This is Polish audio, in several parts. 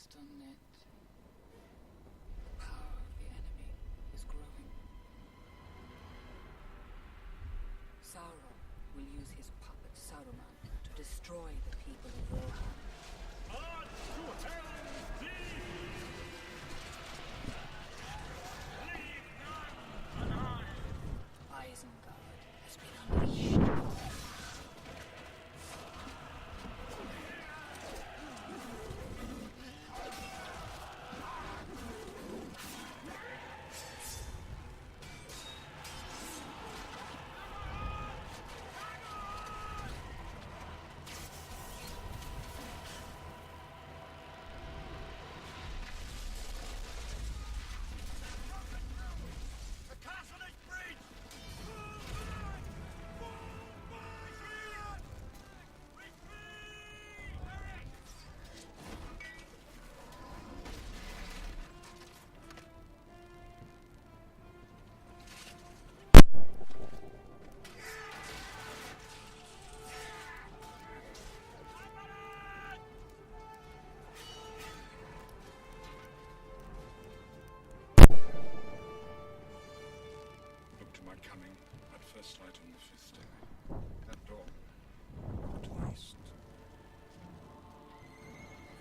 almost done it. The power of the enemy is growing. Sauron will use his puppet Saruman to destroy the people of Rohan. Isengard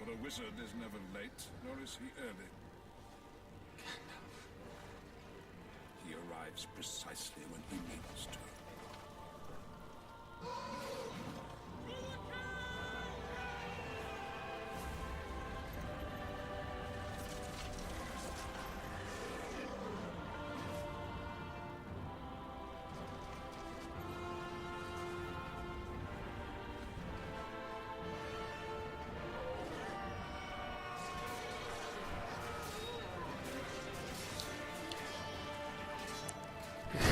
a wizard is never late, nor is he early. Gandalf. He arrives precisely when he needs to.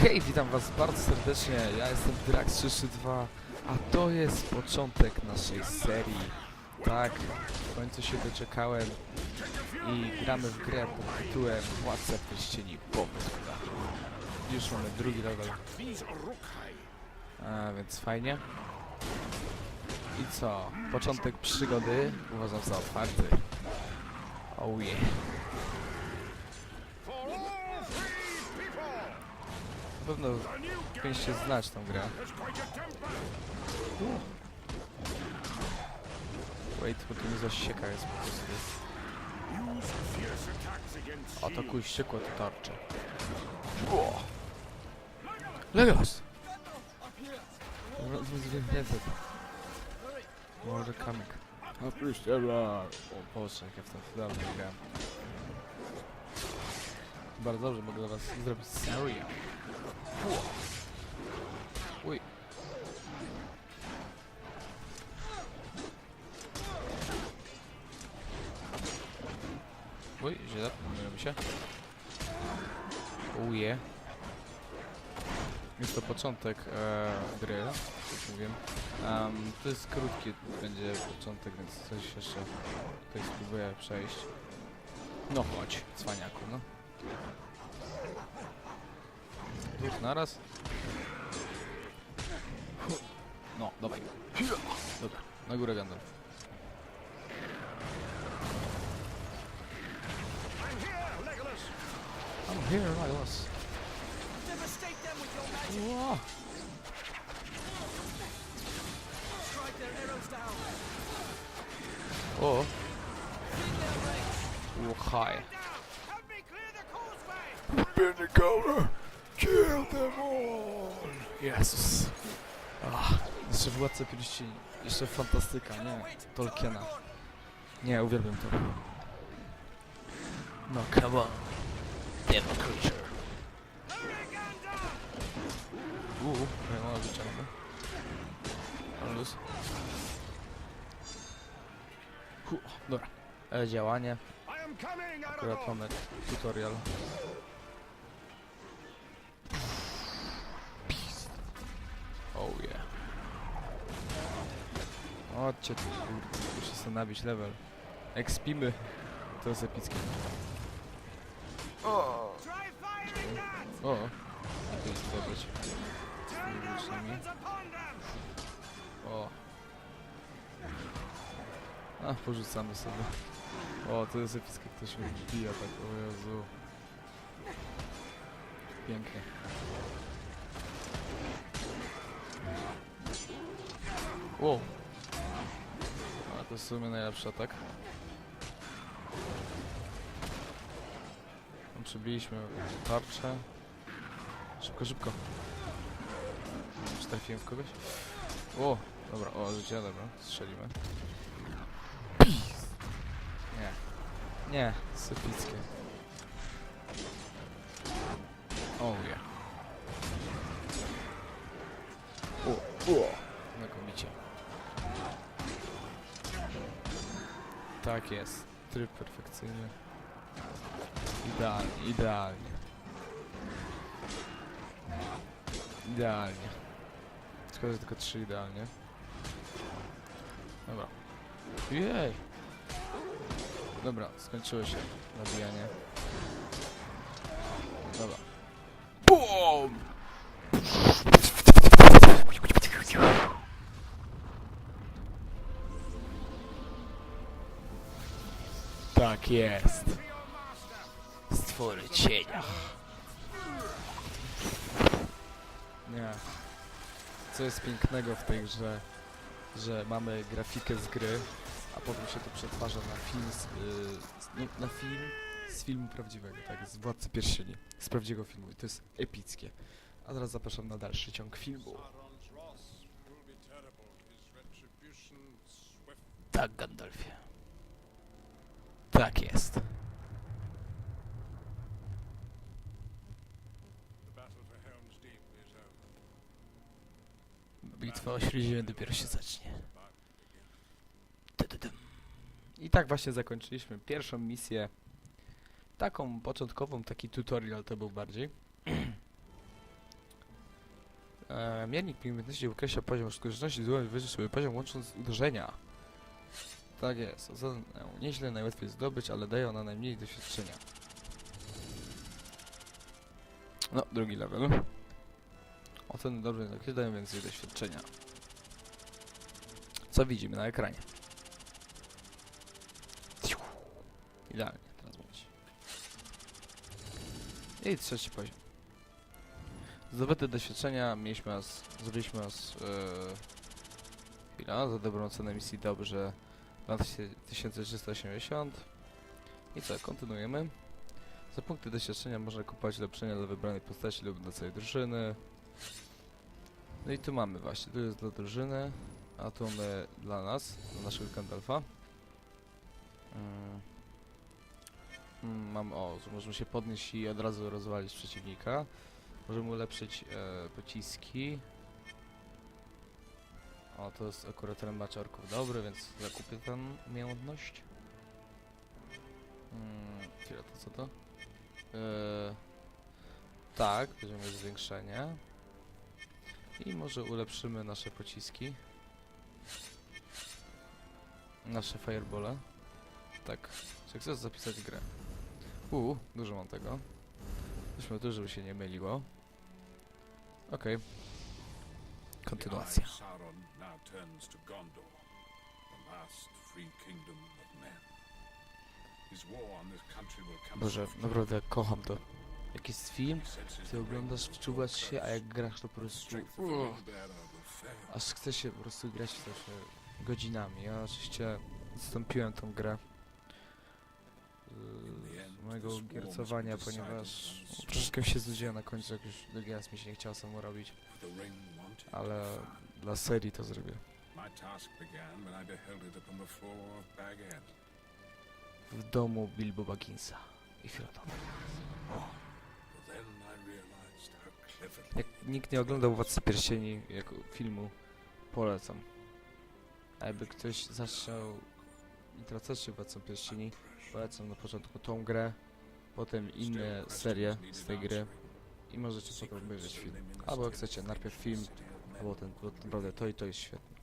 Hej, witam was bardzo serdecznie, ja jestem Drax332, a to jest początek naszej serii. Tak, w końcu się doczekałem i gramy w grę pod tytułem Władca Pierścieni Powrót. Już mamy drugi level, a więc fajnie. I co, początek przygody uważam za otwarty. Oh yeah. Pewno powinniście znać tą grę. Wait, bo tu nie zasieka jest po prostu. Atakuj ściekło to tarcze. Legolas! Więcej. Może kamyk. Opuściela! O Boże, jak ja w tym dawno grałem. Bardzo dobrze, mogę dla was zrobić serię. Uj. Uj, źle, pomyliłem się. Uje. Jest to początek e, gry, jak mówię. Um, to jest krótki, będzie początek, więc coś jeszcze tutaj spróbuję przejść. No chodź, cwaniaku, no. Dwóch naraz. No, dawaj. Dobra, na górę Gandalf. I'm here, Legolas! Devastate them with your magic! Ło! Strike their arrows down! O! Łuchaj. Down! Help me clear the causeway! Bend the Benegora, kill them all! Jezus. Ah, jeszcze Władca Pierścieni. Jeszcze fantastyka, nie? Tolkiena. Nie, uwielbiam to. No, come on. Devil creature. Uuu, ja mam wyciągnę. Ale luz. Hu, dobra. E, działanie. Akurat mamy tutorial. Chodźcie tu, kurde, muszę sobie nabić level. Expimy. To jest epickie. That! O! I to jest dobrać. O! A, porzucamy sobie. O, to jest epickie, ktoś mnie wbija tak, o Jezu. Pięknie. Wow. To w sumie najlepszy atak. Przybiliśmy tarczę. Szybko, szybko. Czy trafiłem w kogoś? O, dobra, o, życie, dobra, strzelimy. Nie. Nie, sypickie. O, yeah. O, o, Tak jest. Tryb perfekcyjny. Idealnie, idealnie. Idealnie. Szkoda, że tylko trzy idealnie. Dobra. Jej! Dobra, skończyło się nabijanie. Dobra. BOOM! Tak jest. Stwory cienia. Nie. Co jest pięknego w tej grze, że mamy grafikę z gry, a potem się to przetwarza na film z, y, no, na film z filmu prawdziwego, tak, z Władcy Pierścieni, z prawdziwego filmu i to jest epickie. A teraz zapraszam na dalszy ciąg filmu. Sauron's wrath Tak jest. Bitwa o Śródziemie dopiero się zacznie. I tak właśnie zakończyliśmy pierwszą misję. Taką początkową, taki tutorial to był bardziej. e, miernik umiejętności określa poziom skuteczności dłoni wyższy sobie poziom łącząc uderzenia. Tak jest. Ocenę nieźle, najłatwiej zdobyć, ale daje ona najmniej doświadczenia. No, drugi level. Oceny dobrze nie dają więcej doświadczenia. Co widzimy na ekranie? Idealnie, teraz będzie. I trzeci poziom. Zdobyte doświadczenia mieliśmy nas, zrobiliśmy nas, yy, chwila, za dobrą cenę misji dobrze 2380 i co, kontynuujemy. Za punkty doświadczenia można kupować ulepszenia dla wybranej postaci lub dla całej drużyny. No i tu mamy właśnie, tu jest dla drużyny, a tu mamy dla nas, dla naszego Gandalfa. Mm. Mm, mam, o, że możemy się podnieść i od razu rozwalić przeciwnika. Możemy ulepszyć e, pociski. O, to jest akurat ten dobry, więc zakupię tę umiejętność. Mm, chwila, to co to? E, tak, będziemy zwiększenie. I może ulepszymy nasze pociski. Nasze firebole. Tak. Czy chcesz zapisać grę? Uuu, dużo mam tego. Weźmy tu, żeby się nie myliło. Okej. Kontynuacja. Boże, naprawdę kocham to. Jak jest film, ty oglądasz, wczuwasz się, a jak grasz to po prostu... Uff, aż chce się po prostu grać w to się godzinami. Ja oczywiście zastąpiłem tą grę yy, z mojego giercowania, ponieważ troszeczkę się znudziłem na końcu, jak już drugi raz mi się nie chciało samo robić, Ale dla serii to zrobię. W domu Bilbo Bagginsa i Frodo. Cleverly Jak nikt nie oglądał Władcy Pierścieni jako filmu, polecam. A jakby ktoś zaczął interesować się Władcą Pierścieni, polecam na początku tą grę, potem inne serie z tej gry i możecie potem obejrzeć film. Albo jak chcecie, najpierw film, a potem, bo naprawdę to i to jest świetne.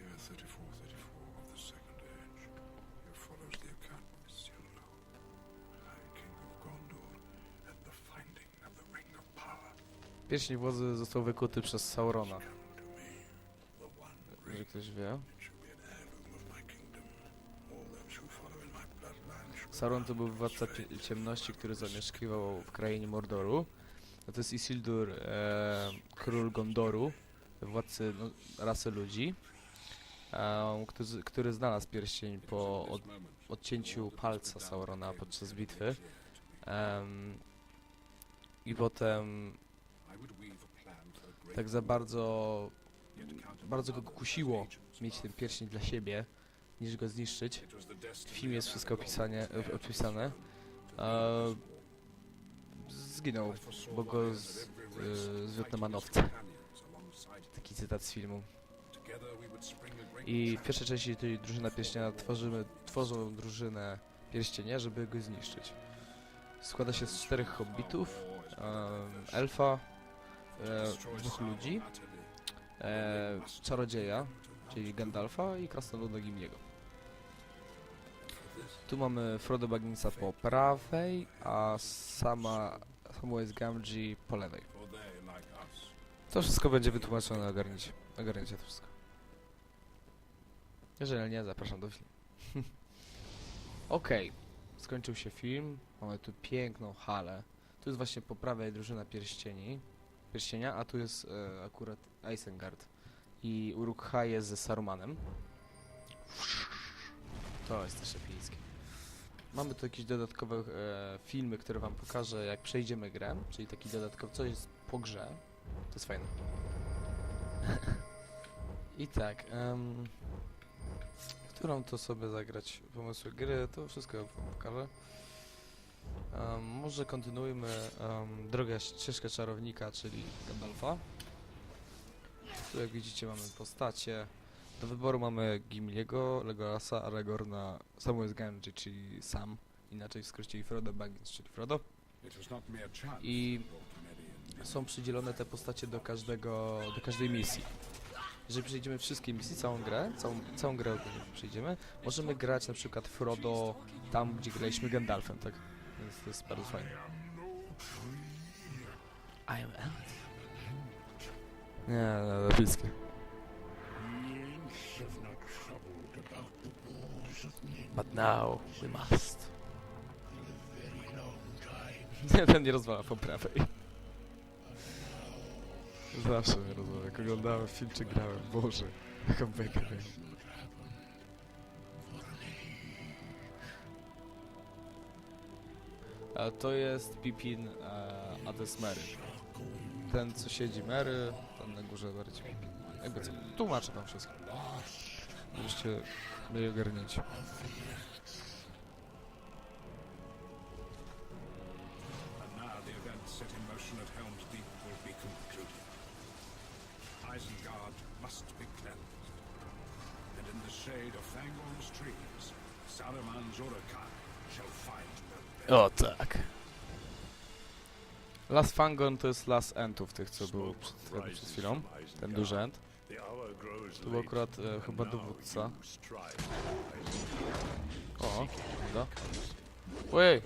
Year 3434 of the Second Age. Here follows the account of Isildur, High King of Gondor, and the finding of the Ring of Power. Pierścień władzy został wykuty przez Saurona, jeżeli ktoś wie. Sauron to był władca cie- ciemności, który zamieszkiwał w krainie Mordoru. To jest Isildur, e, król Gondoru, władcy no, rasy ludzi, e, który, który znalazł pierścień po od, odcięciu palca Saurona podczas bitwy. Em, I potem tak za bardzo, bardzo go kusiło mieć ten pierścień dla siebie, niż go zniszczyć. W filmie jest wszystko opisane. E, zginął, bo go z, y, manowce. Taki cytat z filmu. I w pierwszej części tej drużyna pierścienia tworzymy, tworzą drużynę pierścienia, żeby go zniszczyć. Składa się z czterech hobbitów, em, elfa, e, dwóch ludzi, e, czarodzieja, czyli Gandalfa i krasnoluda Gimliego. Tu mamy Frodo Bagginsa po prawej, a sama Samwise Gamgee po lewej. To wszystko będzie wytłumaczone, ogarniecie, ogarniecie to wszystko. Jeżeli nie, zapraszam do filmu. Okej, skończył się film, mamy tu piękną halę. Tu jest właśnie po prawej drużyna pierścieni, pierścienia, a tu jest e, akurat Isengard. I Uruk-hai jest ze Sarumanem. To jest też epickie. Mamy tu jakieś dodatkowe e, filmy, które wam pokażę jak przejdziemy grę, czyli taki dodatkowy, coś jest po grze. To jest fajne. I tak, em, którą to sobie zagrać pomysły gry, to wszystko wam pokażę. Em, może kontynuujmy um, drogę ścieżkę czarownika, czyli Gandalfa. Tu jak widzicie mamy postacie. Do wyboru mamy Gimliego, Legolasa, Aragorna, Samwise Gamgee, czyli Sam. Inaczej w skrócie i Frodo Baggins, czyli Frodo. I są przydzielone te postacie do każdego, do każdej misji. Jeżeli przejdziemy wszystkie misje, całą grę, całą, całą grę przejdziemy, możemy grać na przykład Frodo tam, gdzie graliśmy Gandalfem, tak? Więc to jest bardzo fajne. I am Ant. Nie, no, no, bliskie. But now we must. Nie, ten nie rozwala po prawej. Zawsze mnie rozwala. Jak oglądałem film czy grałem, Boże, jaką. A to jest Pipin e, Adesmery. Ten co siedzi Mary, ten na górze bardziej Pipin. Jakby co, tłumaczę wam wszystko. Żebyście byli ogarnięci. Isengard must be cleansed. And in the shade of Fangorn's trees, Saruman's Uruk-hai shall find no O tak. Las Fangon to jest las Entów, tych co było przed, przed chwilą. Ten duży Ent. Tu był akurat e, chyba dowódca. O, prawda? Ojej!